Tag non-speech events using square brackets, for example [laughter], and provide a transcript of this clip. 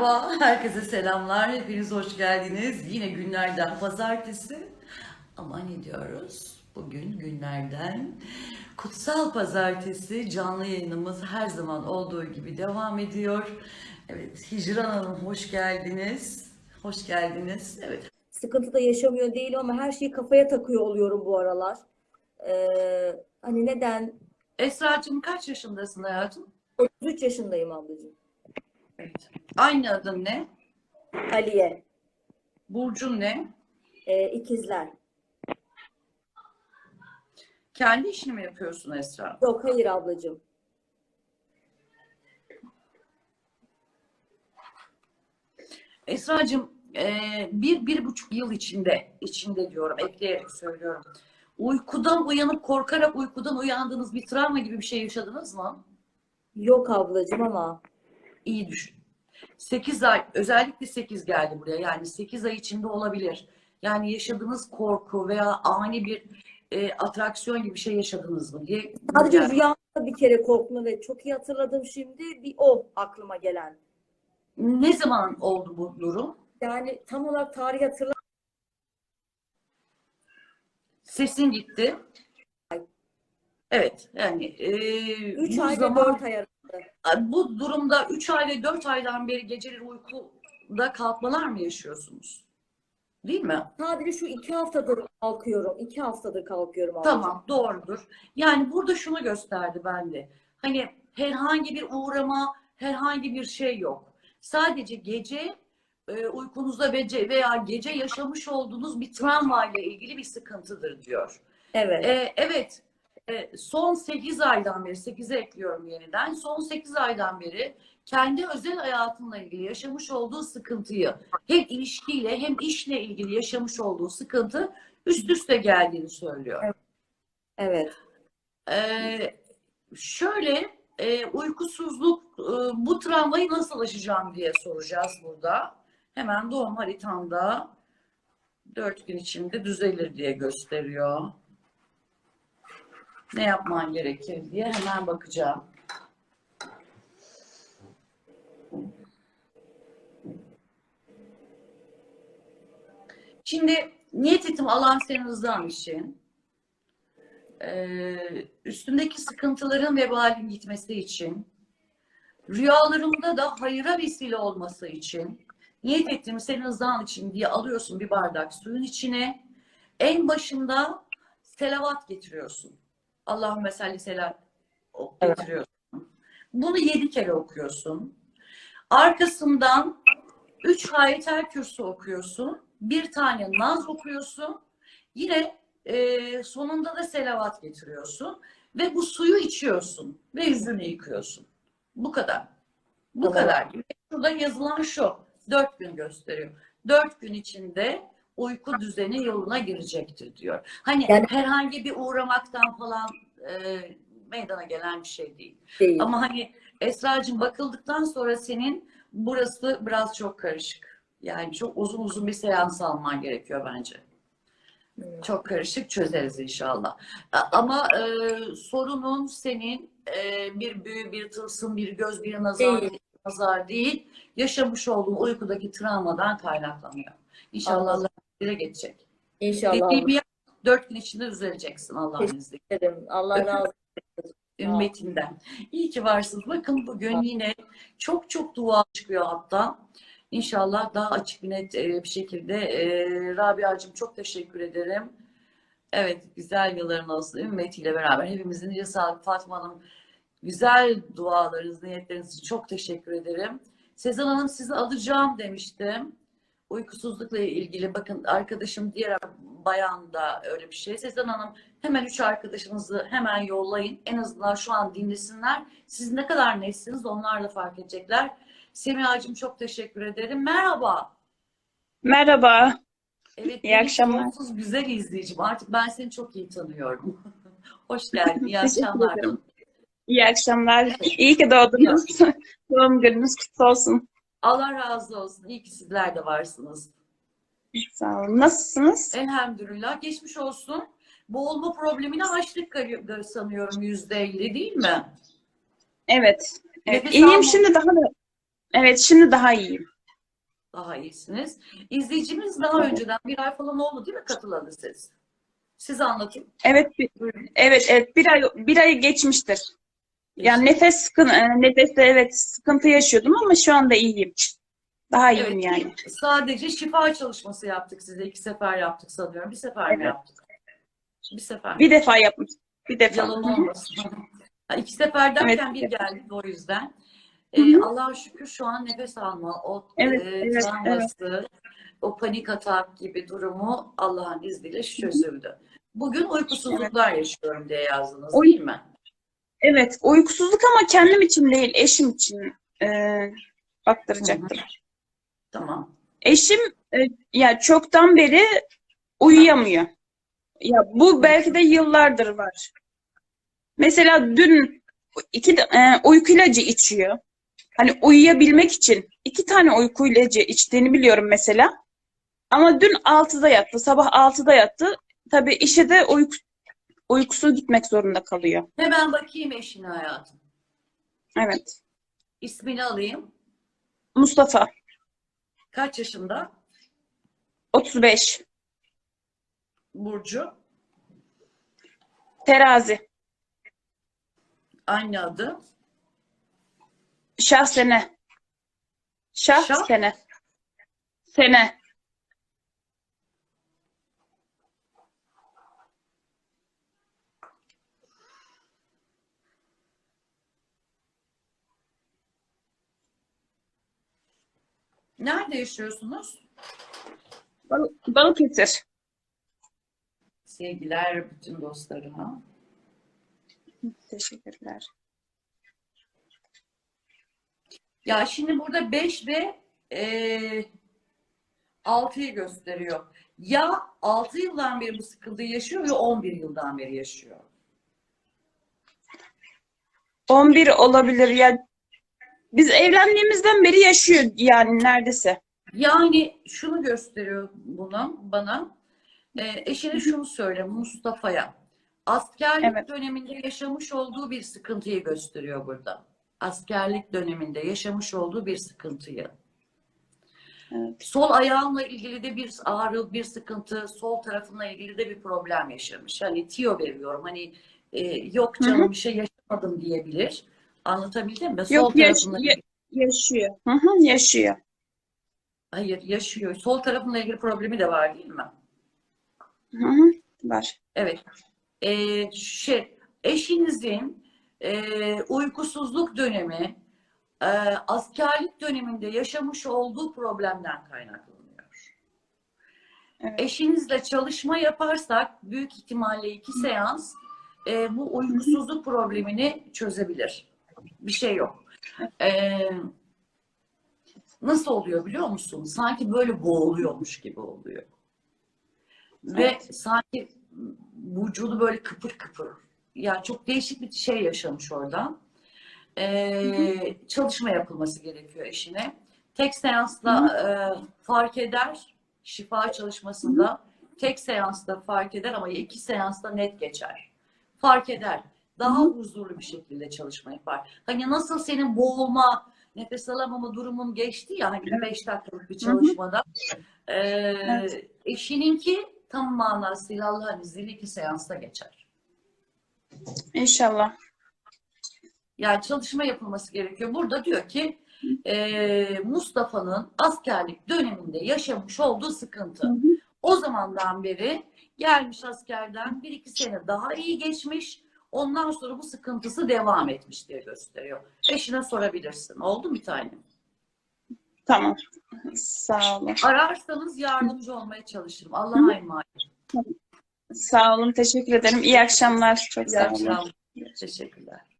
Merhaba, herkese selamlar. Hepiniz hoş geldiniz. Yine günlerden pazartesi. Ama ne diyoruz? Bugün günlerden kutsal pazartesi canlı yayınımız her zaman olduğu gibi devam ediyor. Evet, Hicran Hanım hoş geldiniz. Hoş geldiniz. Evet, sıkıntı da yaşamıyor değilim ama her şeyi kafaya takıyor oluyorum bu aralar. Ee, hani neden? Esra'cığım kaç yaşındasın hayatım? 33 yaşındayım ablacığım. Evet. Aynı adın ne? Aliye, Burcun ne? e, ikizler. Kendi işini mi yapıyorsun Esra? Yok hayır ablacığım. Esra'cığım e, bir, bir buçuk yıl içinde, içinde diyorum, ekleyerek söylüyorum. Uykudan uyanıp korkarak uykudan uyandığınız bir travma gibi bir şey yaşadınız mı? Yok ablacığım ama İyi düşün. 8 ay, özellikle 8 geldi buraya. Yani 8 ay içinde olabilir. Yani yaşadığınız korku veya ani bir e, atraksiyon gibi bir şey yaşadınız mı diye. sadece Yani rüyamda bir kere korkma ve çok iyi hatırladım şimdi bir o aklıma gelen. ne zaman oldu bu durum? Yani tam olarak tarih hatırlamıyorum. Sesin gitti. Evet, yani e, 3 bu ay ve zaman 4 ay arası. Bu durumda 3 ay ve 4 aydan beri geceleri uykuda kalkmalar mı yaşıyorsunuz? Değil mi? Sadece şu 2 haftadır kalkıyorum. 2 haftadır kalkıyorum ablacığım. Tamam, doğrudur. Yani burada şunu gösterdi bende. Hani herhangi bir uğrama, herhangi bir şey yok. Sadece gece e, uykunuzda veya gece yaşamış olduğunuz bir travma ile ilgili bir sıkıntıdır diyor. Evet. E, evet, son 8 aydan beri, 8'e ekliyorum yeniden, son 8 aydan beri kendi özel hayatınla ilgili yaşamış olduğu sıkıntıyı hem ilişkiyle hem işle ilgili yaşamış olduğu sıkıntı üst üste geldiğini söylüyor. Evet. Ee, şöyle e, uykusuzluk e, bu travmayı nasıl aşacağım diye soracağız burada. Hemen doğum haritamda 4 gün içinde düzelir diye gösteriyor. Ne yapman gerekir diye hemen bakacağım. Şimdi niyet ettim Allah'ın senin rızan için. Ee, üstümdeki sıkıntıların vebalin gitmesi için, rüyalarımda da hayıra vesile olması için, niyet ettim senin rızan için diye alıyorsun bir bardak suyun içine. En başında selavat getiriyorsun. Allahümme salli selam Evet. getiriyorsun. Bunu yedi kere okuyorsun. Arkasından üç ayetel kürsü okuyorsun. Bir tane naz okuyorsun. Yine e, sonunda da selavat getiriyorsun. Ve bu suyu içiyorsun. Ve yüzünü yıkıyorsun. Bu kadar. Bu Tamam. kadar. Şurada yazılan şu. Dört gün gösteriyor. Dört gün içinde uyku düzeni yoluna girecektir diyor. Hani Yani- herhangi bir uğramaktan falan e, meydana gelen bir şey değil. Değil. Ama hani Esra'cığım bakıldıktan sonra senin burası biraz çok karışık. Yani çok uzun uzun bir seans alman gerekiyor bence. Hmm. Çok karışık çözeriz inşallah. Ama e, sorunun senin e, bir büyü, bir tılsım, bir göz, bir nazar, Değil. nazar değil. Yaşamış olduğun uykudaki travmadan kaynaklanıyor. İnşallah dile geçecek. İnşallah Dediğimi yap, dört gün içinde düzeleceksin Allah'ın izniyle. ederim. Allah razı olsun. ümmetinden. İyi ki varsınız. Bakın bugün yine çok çok dua çıkıyor hatta. İnşallah daha açık bir net e, bir şekilde. E, Rabia'cığım çok teşekkür ederim. Evet güzel yılların olsun ümmetiyle beraber. Hepimizin nice sağlık Fatma Hanım. Güzel dualarınız, niyetleriniz için çok teşekkür ederim. Sezen Hanım sizi alacağım demiştim. Uykusuzlukla ilgili bakın arkadaşım diğer bayan da öyle bir şey. Sezen Hanım hemen üç arkadaşınızı hemen yollayın. En azından şu an dinlesinler. Siz ne kadar netsiniz onlar da fark edecekler. Semiha'cığım çok teşekkür ederim. Merhaba. Merhaba, Evet, İyi akşamlar. sonsuz güzel izleyicim. Artık ben seni çok iyi tanıyorum. [laughs] Hoş geldin. İyi akşamlar. iyi akşamlar. İyi ki doğdunuz. [laughs] Doğum gününüz kutlu olsun. Allah razı olsun. İyi ki sizler de varsınız. Sağ olun. Nasılsınız? Elhamdülillah. Geçmiş olsun. Boğulma problemini açtık sanıyorum yüzde elli değil mi? Evet. Evet. Nefes İyiyim alma- şimdi daha da Evet, şimdi daha iyiyim. Daha iyisiniz. İzleyicimiz daha önceden bir ay falan oldu değil mi katılalı siz? Siz anlatın. Evet, bir- evet, evet. Bir ay, bir ay geçmiştir. Yani nefes sıkın, e, nefeste evet sıkıntı yaşıyordum ama şu anda iyiyim. Daha iyiyim Evet, yani. sadece şifa çalışması yaptık size. iki sefer yaptık sanıyorum. Bir sefer mi Evet. yaptık? Bir sefer mi? Bir defa yapmış. Bir defa. Yalan olmasın. İki sefer derken Evet. bir geldik o yüzden. Ee. Allah'a şükür şu an nefes alma, o Evet, e, evet, travması, o panik atak gibi durumu Allah'ın izniyle çözüldü. Bugün uykusuzluklar yaşıyorum diye yazdınız değil mi? Evet, uykusuzluk ama kendim için değil, eşim için e, baktıracaktım. Tamam. Eşim e, ya çoktan beri uyuyamıyor. Ya bu belki de yıllardır var. Mesela dün iki e, uyku ilacı içiyor. Hani uyuyabilmek için iki tane uyku ilacı içtiğini biliyorum mesela. Ama dün 6'da yattı, sabah 6'da yattı. Tabii işe de uyku, uykusu gitmek zorunda kalıyor. Hemen bakayım eşine hayatım. Evet. İsmini alayım. Mustafa, Kaç yaşında? 35, Burcu. terazi, Anne adı. şah sene. Şah Şah? sene. Sene. Nerede yaşıyorsunuz? Bal- Balıkesir. Sevgiler bütün dostlarıma. Teşekkürler. Ya şimdi burada 5 ve e, 6'yı gösteriyor. Ya 6 yıldan beri bu sıkıntıyı yaşıyor ya 11 yıldan beri yaşıyor. 11 olabilir ya. Biz evlendiğimizden beri yaşıyor yani neredeyse. Yani şunu gösteriyor buna bana. E, eşine şunu söyle Mustafa'ya. Askerlik Evet. döneminde yaşamış olduğu bir sıkıntıyı gösteriyor burada. Askerlik döneminde yaşamış olduğu bir sıkıntıyı. Evet. Sol ayağımla ilgili de bir ağrı, bir sıkıntı, sol tarafımla ilgili de bir problem yaşamış. Hani tiyo veriyorum. Hani e, yok canım Hı hı. bir şey yaşamadım diyebilir. Anlatabildim mi? Sol Yok yaş- ya- yaşıyor. Hı hı, yaşıyor. hayır yaşıyor. Sol tarafımla ilgili problemi de var değil mi? Hı hı, var. Evet. E, şey, eşinizin e, uykusuzluk dönemi e, askerlik döneminde yaşamış olduğu problemden kaynaklanıyor. Evet. Eşinizle çalışma yaparsak büyük ihtimalle iki seans e, bu uykusuzluk problemini çözebilir. Bir şey yok. E, nasıl oluyor biliyor musun? Sanki böyle boğuluyormuş gibi oluyor. Ve Evet. sanki vücudu böyle kıpır kıpır. Yani çok değişik bir şey yaşamış orada. E, çalışma yapılması gerekiyor eşine. Tek seansla e, fark eder. Şifa çalışmasında tek seansta fark eder ama iki seansta net geçer. Fark eder. Daha huzurlu bir şekilde çalışma yapar. Hani nasıl senin boğulma, nefes alamama durumun geçti ya hani bir beş dakikalık bir çalışmada. E, Evet. Eşininki tam manasıyla Allah'ın izniyle iki seansta geçer. İnşallah. Yani çalışma yapılması gerekiyor. Burada diyor ki e, Mustafa'nın askerlik döneminde yaşamış olduğu sıkıntı. Hı hı. O zamandan beri gelmiş askerden bir iki sene daha iyi geçmiş. Ondan sonra bu sıkıntısı devam etmiş diye gösteriyor. Eşine sorabilirsin. Oldu mu bir tane? Tamam. Sağ olun. Ararsanız yardımcı olmaya çalışırım. Allah'a emanet. Sağ olun. Teşekkür ederim. İyi akşamlar. Çok İyi sağ olun. akşamlar. Teşekkürler.